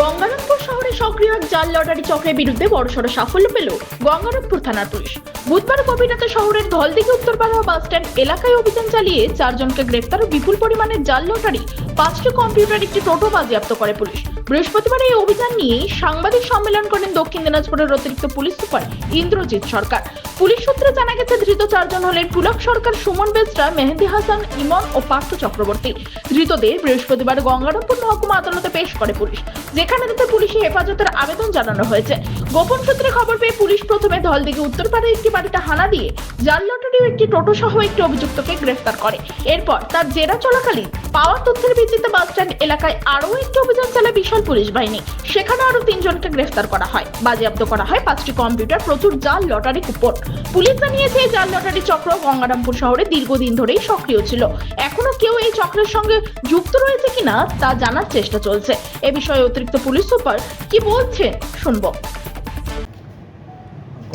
গঙ্গারামপুর শহরে সক্রিয় জাল লটারি চক্রের বিরুদ্ধে বড়সড় সাফল্য পেল গঙ্গারামপুর থানার পুলিশ। বুধবার গভীর রাতে শহরের ধলদিঘি উত্তরপাড়া বাস স্ট্যান্ড এলাকায় অভিযান চালিয়ে চারজনকে গ্রেফতার ও বিপুল পরিমাণের জাল লটারি, পাঁচটি কম্পিউটার, একটি টোটো বাজেয়াপ্ত করে পুলিশ। বৃহস্পতিবার এই অভিযান নিয়ে সাংবাদিক সম্মেলন করেন দক্ষিণ দিনাজপুরের অতিরিক্ত police super Indrajit Sarkar. Police সূত্রে জানা গেছে, ধৃত চারজন হলেন পুলক সরকার, সুমন বেসরা মেহেদি হাসান, ইমন ও পার্থ চক্রবর্তী। ধৃতদের বৃহস্পতিবার গঙ্গারামপুর মহকুমা আদালতে পেশ করে পুলিশ। যেখানে তাদের পুলিশি হেফাজতের আবেদন জানানো হয়েছে। গোপন সূত্রে খবর পেয়ে পুলিশ প্রথমে ধলদিঘি উত্তরপাড়ায় একটি বাড়িতে হানা দিয়ে জাল লটারি একটি টোটো সহ একটি অভিযুক্তকে গ্রেফতার করে। এরপর তার জেরা চলাকালীন পাওয়া তথ্যের ভিত্তিতে বাস স্ট্যান্ড এলাকায় আরও একটি অভিযান চালায় বিশাল পুলিশ বাহিনী। সেখানে আরও তিনজনকে গ্রেফতার করা হয়। বাজেয়াপ্ত করা হয় পাঁচটি কম্পিউটার, প্রচুর জাল লটারি কুপন। পুলিশ জানিয়েছে জাল লটারি চক্র গঙ্গারামপুর শহরে দীর্ঘদিন ধরেই সক্রিয় ছিল। এখনও কেউ এই চক্রের সঙ্গে যুক্ত রয়েছে কিনা তা জানার চেষ্টা চলছে। এ বিষয়ে অতিরিক্ত পুলিশ সুপার কি বলছেন শুনব।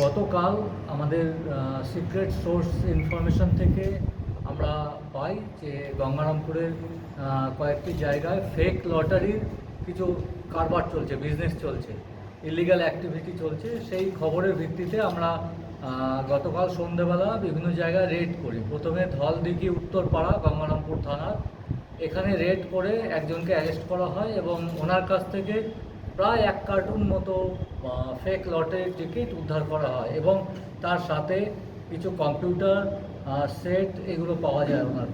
গতকাল আমাদের সিক্রেট সোর্স ইনফরমেশন থেকে আমরা পাই যে গঙ্গারামপুরের কয়েকটি জায়গায় ফেক লটারির কিছু কারবার চলছে বিজনেস চলছে ইলিগাল অ্যাক্টিভিটি চলছে। সেই খবরের ভিত্তিতে আমরা গতকাল সন্ধেবেলা বিভিন্ন জায়গায় রেড করি। প্রথমে ধলদিঘি, উত্তরপাড়া, গঙ্গারামপুর থানার। এখানে রেড করে একজনকে অ্যারেস্ট করা হয় এবং ওনার কাছ থেকে প্রায় এক কার্টুন মতো ফেক লটের টিকিট উদ্ধার করা হয় এবং তার সাথে কিছু কম্পিউটার সেট এগুলো পাওয়া যায় ওনার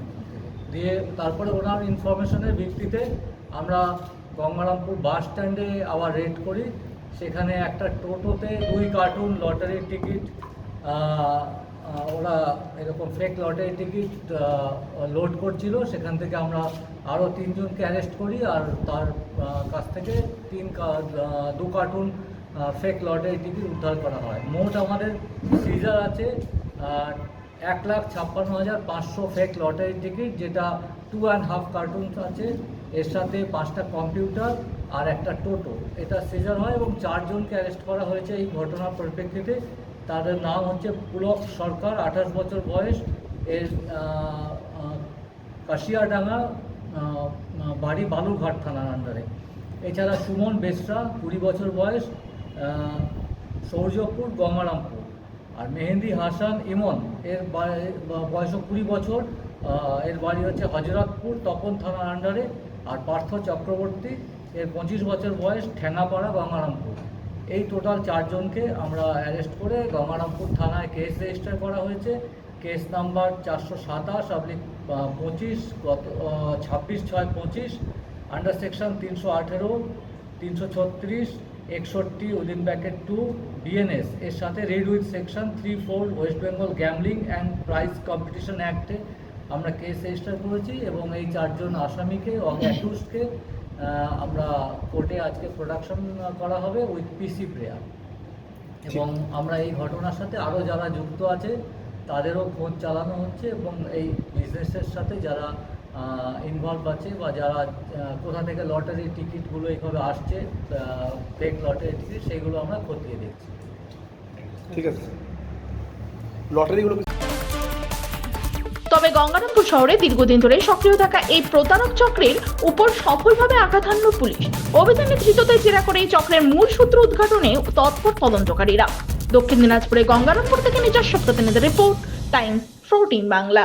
দিয়ে তারপরে ওনার ইনফরমেশনের ভিত্তিতে আমরা গঙ্গারামপুর বাস স্ট্যান্ডে আবার রেড করি। সেখানে একটা টোটোতে দুই কার্টুন লটারির টিকিট ওরা এরকম ফেক লটারি টিকিট লোড করছিল। সেখান থেকে আমরা আরও তিনজনকে অ্যারেস্ট করি আর তার কাছ থেকে তিন দু কার্টুন ফেক লটারি টিকিট উদ্ধার করা হয়। মোট আমাদের সিজার আছে এক লাখ ছাপ্পান্ন হাজার পাঁচশো ফেক লটারি টিকিট যেটা টু অ্যান্ড হাফ কার্টুনস আছে। এর সাথে পাঁচটা কম্পিউটার আর একটা টোটো এটা সিজার হয় এবং চারজনকে অ্যারেস্ট করা হয়েছে এই ঘটনার পরিপ্রেক্ষিতে। তাদের নাম হচ্ছে পুলক সরকার, আঠাশ বছর বয়স। এর কাশিয়াডাঙ্গা বাড়ি বালুরঘাট থানার আন্ডারে এছাড়া সুমন বেসরা, কুড়ি বছর বয়স সৌর্যপুর, গঙ্গারামপুর। আর মেহেন্দি হাসান ইমন, এর বয়স কুড়ি বছর এর বাড়ি হচ্ছে হজরতপুর, তপন থানার আন্ডারে আর পার্থ চক্রবর্তী, এর পঁচিশ বছর বয়স, ঠেঙ্গাপাড়া, গঙ্গারামপুর। এই টোটাল চারজনকে আমরা অ্যারেস্ট করে গঙ্গারামপুর থানায় কেস রেজিস্টার করা হয়েছে। কেস নাম্বার চারশো সাতাশ অবলিক পঁচিশ, গত ছাব্বিশ ছয় পঁচিশ আন্ডার সেকশন তিনশো আঠেরো, তিনশো ছত্রিশ, একষট্টি উইদিন ব্যাকেট টু বিএনএস এর সাথে read with section three four West Bengal gambling and prize competition অ্যাক্টে আমরা কেস রেজিস্টার করেছি এবং এই চারজন আসামিকে অ্যাকিউজকে আমরা কোর্টে আজকে প্রোডাকশন করা হবে উইথ পিসি প্রেয়ার এবং আমরা এই ঘটনার সাথে আরও যারা যুক্ত আছে তাদেরও খোঁজ চালানো হচ্ছে এবং এই বিজনেসের সাথে যারা ইনভলভ আছে বা যারা কোথা থেকে লটারির টিকিটগুলো এইভাবে আসছে ফেক লটারির টিকিট সেইগুলো আমরা খতিয়ে দেখছি। ঠিক আছে। লটারিগুলো তবে গঙ্গারামপুর শহরে দীর্ঘদিন ধরে সক্রিয় থাকা এই প্রতারক চক্রের উপর সফলভাবে আঘাত হানল পুলিশ। অভিযানে ধৃতদের জেরা করে এই চক্রের মূল সূত্র উদ্ঘাটনে তৎপর তদন্তকারীরা। দক্ষিণ দিনাজপুরে গঙ্গারামপুর থেকে নিজস্ব প্রতিনিধি রিপোর্ট টাইম ফোরটিন বাংলা।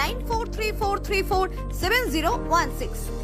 9434347016.